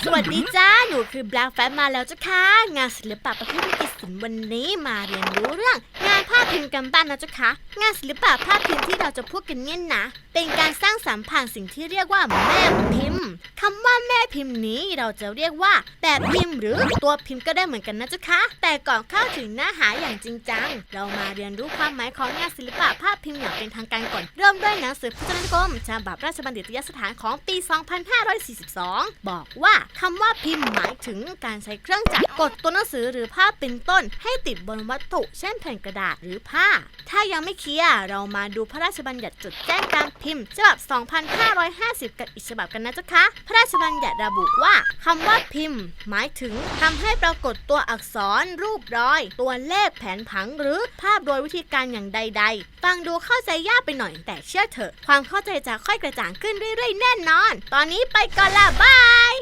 สวัสดีจ้า หนูคือแบล็กแฟมาแล้วจ้าค่ะ งานศิลปะประเภทกิจิตรศิลป์วันนี้มาเรียนรู้เรื่อง งานภาพพิมพ์กันบ้านนะจ้าค่ะ งานศิลปะภาพพิมพ์ที่เราจะพูดกันเนี่ยนะ เป็นการสร้างสรรค์ผ่านสิ่งที่เรียกว่าแม่พิมพ์คำว่า พิมพ์นี้เราจะเรียกว่าแบบพิมพ์หรือตัวพิมพ์ก็ได้เหมือนกันนะจ๊ะคะ แต่ก่อนเข้าถึงเนื้อหาอย่างจริงจัง เรามาเรียนรู้ความหมายของงานศิลปะภาพพิมพ์อย่างเป็นทางการก่อน เริ่มด้วยหนังสือพจนานุกรมฉบับราชบัณฑิตยสถานของปี 2542 บอกว่าคำว่าพิมพ์หมายถึงการใช้เครื่องจักรกดตัวหนังสือหรือภาพเป็นต้น ให้ติดบนวัตถุ เช่นแผ่นกระดาษหรือผ้า ถ้ายังไม่เคลียร์เรามาดูพระราชบัญญัติจดแจ้งการพิมพ์ ฉบับ 2550 กับอีกฉบับกันนะจ๊ะคะ พระราชบัญญัติระบุว่าคำว่าพิมพ์ หมายถึงทำให้ปรากฏตัวอักษร รูปรอย ตัวเลขแผนผังหรือภาพโดยวิธีการอย่างใด ๆ ฟังดูเข้าใจยากไปหน่อยแต่เชื่อเถอะ ความเข้าใจจะค่อยกระจ่างขึ้นเรื่อยๆ แน่นอน ตอนนี้ไปก่อนละบาย